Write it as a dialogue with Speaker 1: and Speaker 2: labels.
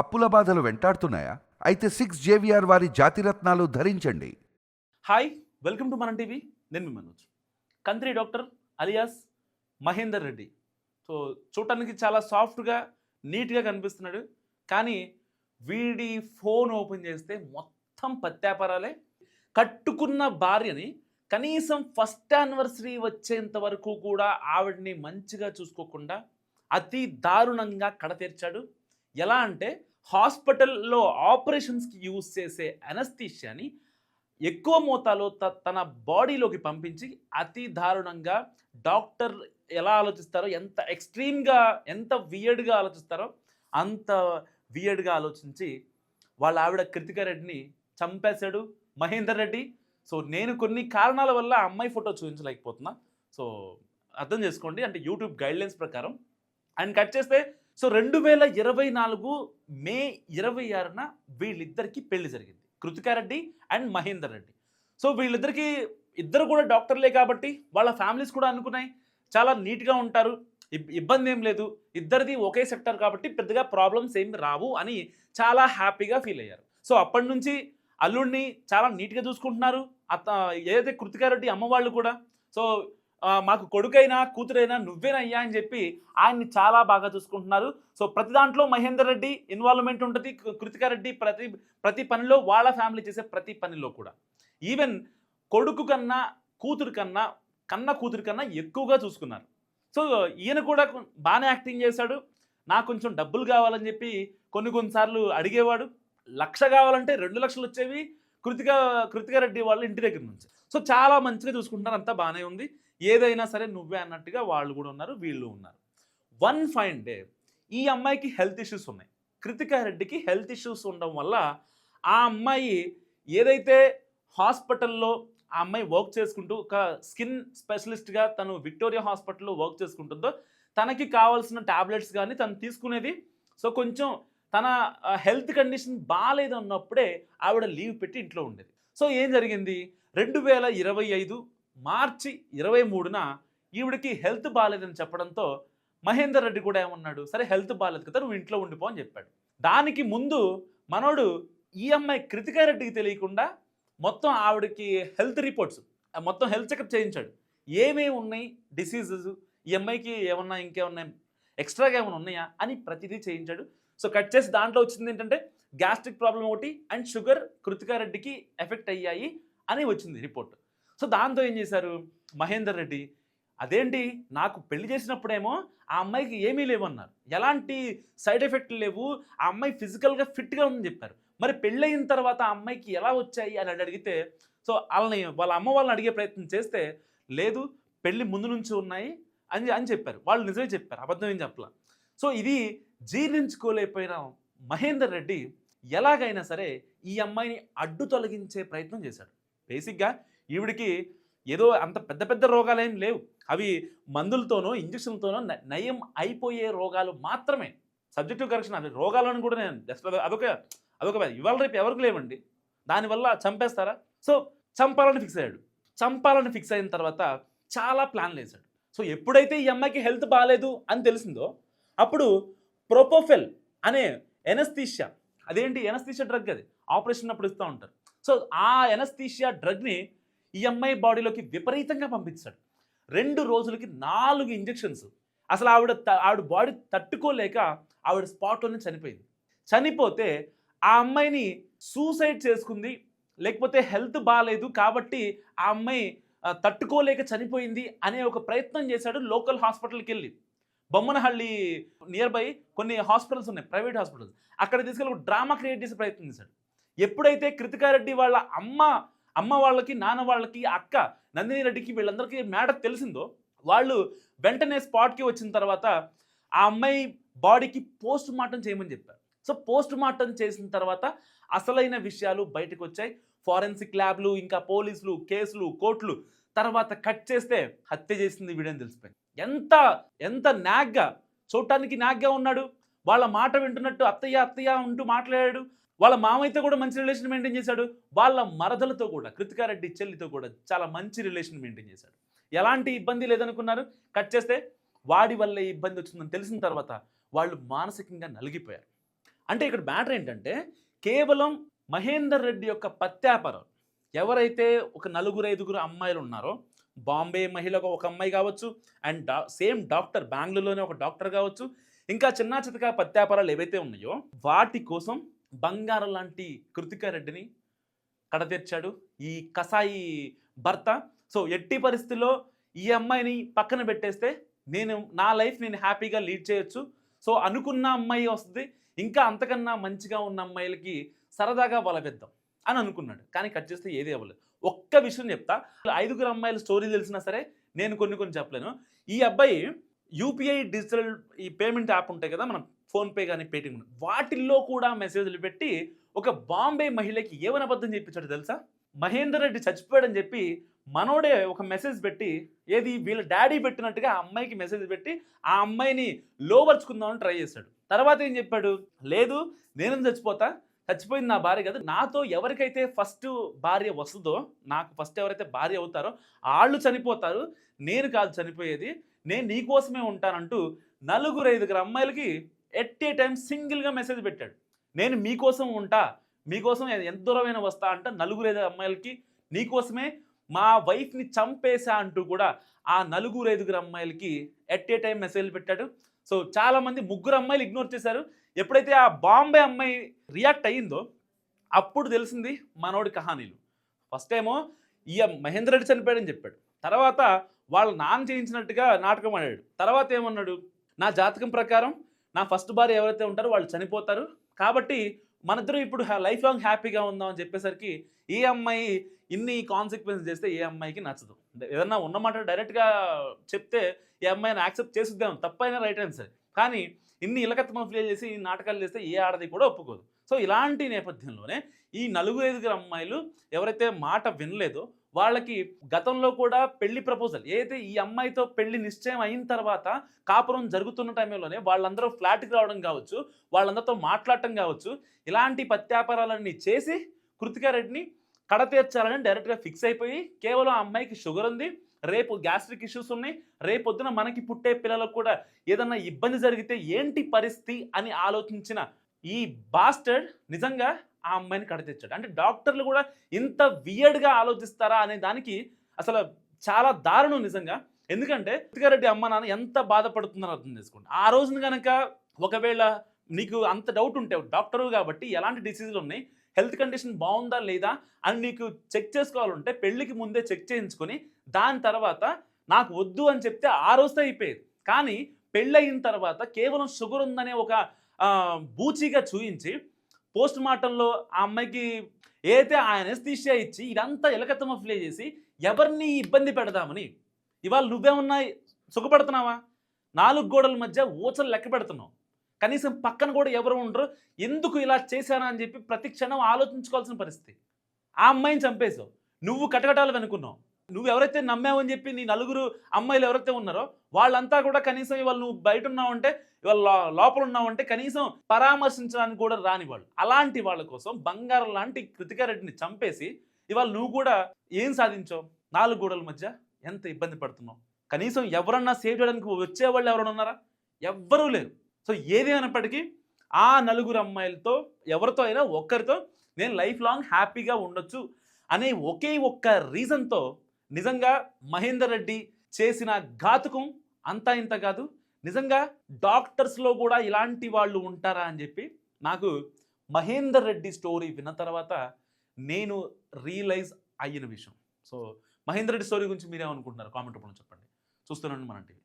Speaker 1: అప్పుల బాధలు వెంటాడుతున్నాయా? అయితే సిక్స్ జేవిఆర్ వారి జాతిరత్నాలు ధరించండి.
Speaker 2: హాయ్ వెల్కమ్ టు మన టీవీ నేను మీ Manoj. కంత్రి doctor alias Mahender Reddy. So చూడటానికి చాలా సాఫ్ట్గా నీట్గా కనిపిస్తున్నాడు. కానీ వీడి ఫోన్ ఓపెన్ చేస్తే మొత్తం పత్యాపారాలే కట్టుకున్న భార్యని కనీసం ఫస్ట్ యానివర్సరీ వచ్చేంత వరకు కూడా ఆవిడని మంచిగా చూసుకోకుండా అతి దారుణంగా కడతీర్చాడు. ఎలా అంటే హాస్పిటల్లో ఆపరేషన్స్కి యూజ్ చేసే అనస్థీషియాని ఎక్కువ మోతాలో త తన బాడీలోకి పంపించి అతి దారుణంగా డాక్టర్ ఎలా ఆలోచిస్తారో ఎంత ఎక్స్ట్రీమ్గా ఎంత వియర్డ్గా ఆలోచిస్తారో అంత వియర్డ్గా ఆలోచించి వాళ్ళ ఆవిడ కృతికా రెడ్డిని చంపేశాడు మహేందర్ రెడ్డి. సో నేను కొన్ని కారణాల వల్ల అమ్మాయి ఫోటో చూపించలేకపోతున్నా. సో అర్థం చేసుకోండి. అంటే యూట్యూబ్ గైడ్లైన్స్ ప్రకారం. అండ్ కట్ చేస్తే సో రెండు వేల ఇరవై నాలుగు మే ఇరవై ఆరున వీళ్ళిద్దరికీ పెళ్ళి జరిగింది. కృతికా రెడ్డి అండ్ మహేందర్ రెడ్డి. సో వీళ్ళిద్దరికి ఇద్దరు కూడా డాక్టర్లే కాబట్టి వాళ్ళ ఫ్యామిలీస్ కూడా అనుకున్నాయి. చాలా నీట్గా ఉంటారు. ఇబ్- ఇబ్బంది ఏం లేదు. ఇద్దరిది ఒకే సెక్టర్ కాబట్టి పెద్దగా ప్రాబ్లమ్స్ ఏమి రావు అని చాలా హ్యాపీగా ఫీల్ అయ్యారు. సో అప్పటి నుంచి అల్లుడిని చాలా నీట్గా చూసుకుంటున్నారు. అత ఏదైతే కృతికా రెడ్డి అమ్మ వాళ్ళు కూడా సో మాకు కొడుకైనా కూతురైనా నువ్వేనయ్యా అని చెప్పి ఆయన్ని చాలా బాగా చూసుకుంటున్నారు. సో ప్రతి దాంట్లో మహేందర్ రెడ్డి ఇన్వాల్వ్మెంట్ ఉంటుంది. కృతికా రెడ్డి ప్రతి ప్రతి పనిలో వాళ్ళ ఫ్యామిలీ చేసే ప్రతి పనిలో కూడా. ఈవెన్ కొడుకు కన్నా కూతురు కన్నా కన్న కూతురు కన్నా ఎక్కువగా చూసుకున్నారు. సో ఈయన కూడా బాగానే యాక్టింగ్ చేశాడు. నాకు కొంచెం డబ్బులు కావాలని చెప్పి కొన్ని కొన్నిసార్లు అడిగేవాడు. లక్ష కావాలంటే రెండు లక్షలు వచ్చేవి కృతిక కృతికా రెడ్డి వాళ్ళ ఇంటి దగ్గర నుంచి. సో చాలా మంచిగా చూసుకుంటున్నారు. అంతా బాగానే ఉంది. ఏదైనా సరే నువ్వే అన్నట్టుగా వాళ్ళు కూడా ఉన్నారు వీళ్ళు ఉన్నారు. వన్ ఫైన్ డే ఈ అమ్మాయికి హెల్త్ ఇష్యూస్ ఉన్నాయి. కృతికా రెడ్డికి హెల్త్ ఇష్యూస్ ఉండడం వల్ల ఆ అమ్మాయి ఏదైతే హాస్పిటల్లో ఆ అమ్మాయి వర్క్ చేసుకుంటూ ఒక స్కిన్ స్పెషలిస్ట్గా తను విక్టోరియా హాస్పిటల్లో వర్క్ చేసుకుంటుందో తనకి కావాల్సిన టాబ్లెట్స్ కానీ తను తీసుకునేది. సో కొంచెం తన హెల్త్ కండిషన్ బాగాలేదు అన్నప్పుడే ఆవిడ లీవ్ పెట్టి ఇంట్లో ఉండేది. సో ఏం జరిగింది? రెండు వేల ఇరవై ఐదు మార్చి ఇరవై మూడున ఈవిడికి హెల్త్ బాగాలేదని చెప్పడంతో మహేందర్ రెడ్డి కూడా ఏమన్నాడు? సరే హెల్త్ బాగాలేదు కదా నువ్వు ఇంట్లో ఉండిపో అని చెప్పాడు. దానికి ముందు మనోడు ఈ అమ్మాయి కృతికా రెడ్డికి తెలియకుండా మొత్తం ఆవిడకి హెల్త్ రిపోర్ట్స్ మొత్తం హెల్త్ చెకప్ చేయించాడు. ఏమేమి ఉన్నాయి? డిసీజెస్ ఈ అమ్మాయికి ఏమన్నా ఇంకేమన్నా ఎక్స్ట్రాగా ఏమైనా ఉన్నాయా అని ప్రతిదీ చేయించాడు. సో కట్ చేసి దాంట్లో వచ్చింది ఏంటంటే గ్యాస్ట్రిక్ ప్రాబ్లం ఒకటి అండ్ షుగర్ కృతికా రెడ్డికి ఎఫెక్ట్ అయ్యాయి అని వచ్చింది రిపోర్ట్. సో దాంతో ఏం చేశారు? మహేందర్ రెడ్డి అదేంటి? నాకు పెళ్ళి చేసినప్పుడేమో ఆ అమ్మాయికి ఏమీ లేవన్నారు. ఎలాంటి సైడ్ ఎఫెక్ట్లు లేవు. ఆ అమ్మాయి ఫిజికల్గా ఫిట్గా ఉందని చెప్పారు. మరి పెళ్ళయిన తర్వాత ఆ అమ్మాయికి ఎలా వచ్చాయి? అని అడిగితే సో వాళ్ళని వాళ్ళ అమ్మ వాళ్ళని అడిగే ప్రయత్నం చేస్తే లేదు పెళ్ళి ముందు నుంచి ఉన్నాయి అని అని చెప్పారు. వాళ్ళు నిజమే చెప్పారు. అబద్ధం ఏం చెప్పలా. సో ఇది జీర్ణించుకోలేకపోయిన మహేందర్ రెడ్డి ఎలాగైనా సరే ఈ అమ్మాయిని అడ్డు తొలగించే ప్రయత్నం చేశాడు. బేసిక్గా ఈవిడికి ఏదో అంత పెద్ద పెద్ద రోగాలు ఏం లేవు. అవి మందులతోనో ఇంజక్షన్తోనో నయం అయిపోయే రోగాలు మాత్రమే. సబ్జెక్టివ్ కరెక్షన్ అది రోగాలను కూడా నేను జస్ట్ అదొక- అదొక ఇవాళ రేపు ఎవరికి లేవండి. దానివల్ల చంపేస్తారా? సో చంపాలని ఫిక్స్ అయ్యాడు. చంపాలని ఫిక్స్ అయిన తర్వాత చాలా ప్లాన్లు వేశాడు సో ఎప్పుడైతే ఈ అమ్మాయికి హెల్త్ బాగాలేదు అని తెలిసిందో అప్పుడు ప్రొపోఫెల్ అనే ఎనస్థీషియా అదేంటి? ఎనస్థీషియా డ్రగ్ అది. ఆపరేషన్ అప్పుడు ఇస్తూ ఉంటారు. సో ఆ ఎనస్థీషియా డ్రగ్ని ఈ అమ్మాయి బాడీలోకి విపరీతంగా పంపించాడు రెండు రోజులకి నాలుగు ఇంజెక్షన్స్. అసలు ఆవిడ త- ఆవిడ బాడీ తట్టుకోలేక ఆవిడ స్పాట్లోనే చనిపోయింది. చనిపోతే ఆ అమ్మాయిని సూసైడ్ చేసుకుంది. లేకపోతే హెల్త్ బాగాలేదు కాబట్టి ఆ అమ్మాయి తట్టుకోలేక చనిపోయింది అనే ఒక ప్రయత్నం చేశాడు లోకల్ హాస్పిటల్కి వెళ్ళి బొమ్మనహళ్ళి నియర్ బై కొన్ని హాస్పిటల్స్ ఉన్నాయి ప్రైవేట్ హాస్పిటల్స్. అక్కడ తీసుకెళ్ళి ఒక డ్రామా క్రియేట్ చేసే ప్రయత్నం చేశాడు. ఎప్పుడైతే కృతికారెడ్డి వాళ్ళ అమ్మ అమ్మ వాళ్ళకి నాన్న వాళ్ళకి అక్క నందిని రెడ్డికి వీళ్ళందరికీ మ్యాటర్ తెలిసిందో వాళ్ళు వెంటనే స్పాట్కి వచ్చిన తర్వాత ఆ అమ్మాయి బాడీకి పోస్ట్ మార్టం చేయమని చెప్పారు. సో పోస్ట్ మార్టం చేసిన తర్వాత అసలైన విషయాలు బయటకు వచ్చాయి. ఫారెన్సిక్ ల్యాబ్లు ఇంకా పోలీసులు కేసులు కోర్టులు తర్వాత కట్ చేస్తే హత్య చేసింది వీడని తెలిసిపోయింది. ఎంత ఎంత నాగ్గా చూడటానికి నాగ్గా ఉన్నాడు. వాళ్ళ మాట వింటున్నట్టు అత్తయ్య అత్తయ్య ఉంటూ మాట్లాడాడు. వాళ్ళ మామయ్యతో కూడా మంచి రిలేషన్ మెయింటైన్ చేశాడు. వాళ్ళ మరదలతో కూడా కృతికారెడ్డి చెల్లితో కూడా చాలా మంచి రిలేషన్ మెయింటైన్ చేశాడు. ఎలాంటి ఇబ్బంది లేదనుకున్నారు? కట్ చేస్తే వాడి వల్లే ఇబ్బంది వచ్చిందని తెలిసిన తర్వాత వాళ్ళు మానసికంగా నలిగిపోయారు. అంటే ఇక్కడ మ్యాటర్ ఏంటంటే కేవలం మహేందర్ రెడ్డి యొక్క పత్యాపరం ఎవరైతే ఒక నలుగురు ఐదుగురు అమ్మాయిలు ఉన్నారో బాంబే మహిళకు ఒక అమ్మాయి కావచ్చు అండ్ డా సేమ్ డాక్టర్ బెంగళూరులోనే ఒక డాక్టర్ కావచ్చు ఇంకా చిన్న చితక పత్యాపారాలు ఏవైతే ఉన్నాయో వాటి కోసం బంగారం లాంటి కృతికా రెడ్డిని కడతీర్చాడు ఈ కసాయి భర్త. సో ఎట్టి పరిస్థితుల్లో ఈ అమ్మాయిని పక్కన పెట్టేస్తే నేను నా లైఫ్ నేను హ్యాపీగా లీడ్ చేయొచ్చు. సో అనుకున్న అమ్మాయి వస్తుంది. ఇంకా అంతకన్నా మంచిగా ఉన్న అమ్మాయిలకి సరదాగా వలవిద్దాం అని అనుకున్నాడు. కానీ కట్ చేస్తే ఏది అవ్వలేదు. ఒక్క విషయం చెప్తా. ఐదుగురు అమ్మాయిల స్టోరీ తెలిసినా సరే నేను కొన్ని కొన్ని చెప్పలేను. ఈ అబ్బాయి యూపీఐ డిజిటల్ ఈ పేమెంట్ యాప్ ఉంటాయి కదా మనం ఫోన్పే కానీ పేటిఎం వాటిల్లో కూడా మెసేజ్లు పెట్టి ఒక బాంబే మహిళకి ఏమని అబద్ధం చెప్పించాడు తెలుసా? మహేందర్ రెడ్డి చచ్చిపోయాడని చెప్పి మనోడే ఒక మెసేజ్ పెట్టి ఏది వీళ్ళ డాడీ పెట్టినట్టుగా ఆ అమ్మాయికి మెసేజ్ పెట్టి ఆ అమ్మాయిని లోపరుచుకుందామని ట్రై చేశాడు. తర్వాత ఏం చెప్పాడు? లేదు నేను చచ్చిపోతా? చచ్చిపోయింది నా భార్య కదా. నాతో ఎవరికైతే ఫస్ట్ భార్య వస్తుందో నాకు ఫస్ట్ ఎవరైతే భార్య అవుతారో వాళ్ళు చనిపోతారు నేను కాదు చనిపోయేది నేను నీకోసమే ఉంటానంటూ నలుగురు ఐదుగురు అమ్మాయిలకి ఎట్ ఏ టైం సింగిల్గా మెసేజ్ పెట్టాడు. నేను మీకోసం ఉంటా మీకోసం ఎంత దూరమైన వస్తా అంట నలుగురు ఐదు అమ్మాయిలకి నీకోసమే మా వైఫ్ని చంపేశా అంటూ కూడా ఆ నలుగురు ఐదుగురు అమ్మాయిలకి ఎట్ ఏ టైం మెసేజ్ పెట్టాడు. సో చాలామంది ముగ్గురు అమ్మాయిలు ఇగ్నోర్ చేశారు. ఎప్పుడైతే ఆ బాంబే అమ్మాయి రియాక్ట్ అయ్యిందో అప్పుడు తెలిసింది మనోడి కహానీలు. ఫస్ట్ ఏమో ఈ మహేందర్ రెడ్డి చనిపోయాడని చెప్పాడు. తర్వాత వాళ్ళ నాన్న చేయించినట్టుగా నాటకం ఆడాడు. తర్వాత ఏమన్నాడు? నా జాతకం ప్రకారం నా ఫస్ట్ భార్య ఎవరైతే ఉంటారో వాళ్ళు చనిపోతారు. కాబట్టి మనిద్దరం ఇప్పుడు లైఫ్ లాంగ్ హ్యాపీగా ఉందాం అని చెప్పేసరికి ఏ అమ్మాయి ఇన్ని కాన్సిక్వెన్స్ చేస్తే ఏ అమ్మాయికి నచ్చదు. ఏదన్నా ఉన్నమాట డైరెక్ట్గా చెప్తే ఏ అమ్మాయిని యాక్సెప్ట్ చేసిద్దాం తప్పైనా రైట్ ఆన్సర్. కానీ ఇన్ని ఇలకత్వం ఫీల్ చేసి ఈ నాటకాలు చేస్తే ఏ ఆడది కూడా ఒప్పుకోదు. సో ఇలాంటి నేపథ్యంలోనే ఈ నలుగురు ఐదుగురు అమ్మాయిలు ఎవరైతే మాట వినలేదో వాళ్ళకి గతంలో కూడా పెళ్ళి ప్రపోజల్ ఏదైతే ఈ అమ్మాయితో పెళ్ళి నిశ్చయం అయిన తర్వాత కాపురం జరుగుతున్న టైంలోనే వాళ్ళందరూ ఫ్లాట్కి రావడం కావచ్చు వాళ్ళందరితో మాట్లాడటం కావచ్చు ఇలాంటి పత్యాపారాలన్నీ చేసి కృతికా రెడ్డిని కడతీర్చాలని డైరెక్ట్గా ఫిక్స్ అయిపోయి కేవలం ఆ అమ్మాయికి షుగర్ ఉంది రేపు గ్యాస్ట్రిక్ ఇష్యూస్ ఉన్నాయి రేపొద్దున మనకి పుట్టే పిల్లలకు కూడా ఏదన్నా ఇబ్బంది జరిగితే ఏంటి పరిస్థితి అని ఆలోచించిన ఈ బాస్టర్డ్ నిజంగా ఆ అమ్మాయిని కడతీర్చాడు అంటే డాక్టర్లు కూడా ఇంత వియర్డ్గా ఆలోచిస్తారా అనే దానికి అసలు చాలా దారుణం నిజంగా. ఎందుకంటే రెడ్డి అమ్మ నాన్న ఎంత బాధపడుతుందని అర్థం చేసుకోండి. ఆ రోజున కనుక ఒకవేళ నీకు అంత డౌట్ ఉంటే డాక్టరు కాబట్టి ఎలాంటి డిసీజులు ఉన్నాయి హెల్త్ కండిషన్ బాగుందా లేదా అని నీకు చెక్ చేసుకోవాలంటే పెళ్ళికి ముందే చెక్ చేయించుకొని దాని తర్వాత నాకు వద్దు అని చెప్తే ఆ రోజుతో అయిపోయేది. కానీ పెళ్ళయిన తర్వాత కేవలం షుగర్ ఉందనే ఒక బూచిగా చూయించి పోస్ట్ మార్టంలో ఆ అమ్మాయికి ఏదైతే ఆయన ఎనస్థీషియా ఇచ్చి ఇదంతా ఎలకత్తమ ప్లే చేసి ఎవరిని ఇబ్బంది పెడదామని? ఇవాళ నువ్వేమన్నా సుఖపడుతున్నావా? నాలుగు గోడల మధ్య ఊచలు లెక్క పెడుతున్నావు. కనీసం పక్కన కూడా ఎవరు ఉండరు. ఎందుకు ఇలా చేశానా అని చెప్పి ప్రతి క్షణం ఆలోచించుకోవాల్సిన పరిస్థితి. ఆ అమ్మాయిని చంపేశావు. నువ్వు కటకటాలు వెనుకున్నావు. నువ్వు ఎవరైతే నమ్మావని చెప్పి నీ నలుగురు అమ్మాయిలు ఎవరైతే ఉన్నారో వాళ్ళంతా కూడా కనీసం ఇవాళ నువ్వు బయట ఉన్నావంటే ఇవాళ లోపల ఉన్నావంటే కనీసం పరామర్శించడానికి కూడా రాని వాళ్ళు అలాంటి వాళ్ళ కోసం బంగారం లాంటి కృతికారెడ్డిని చంపేసి ఇవాళ నువ్వు కూడా ఏం సాధించావు? నాలుగు గోడల మధ్య ఎంత ఇబ్బంది పడుతున్నావు? కనీసం ఎవరన్నా సేవ్ చేయడానికి వచ్చేవాళ్ళు ఎవరైనా ఉన్నారా? ఎవ్వరూ లేరు. సో ఏది అయినప్పటికీ ఆ నలుగురు అమ్మాయిలతో ఎవరితో అయినా ఒక్కరితో నేను లైఫ్ లాంగ్ హ్యాపీగా ఉండొచ్చు అనే ఒకే ఒక్క రీజన్తో నిజంగా మహేందర్ రెడ్డి చేసిన ఘాతుకం అంతా ఇంత కాదు. నిజంగా డాక్టర్స్లో కూడా ఇలాంటి వాళ్ళు ఉంటారా అని చెప్పి నాకు మహేందర్ రెడ్డి స్టోరీ విన్న తర్వాత నేను రియలైజ్ అయిన విషయం. సో మహేందర్ రెడ్డి స్టోరీ గురించి మీరేమనుకుంటున్నారు? కామెంట్ రూపంలో చెప్పండి. చూస్తున్నాను మన టీవీ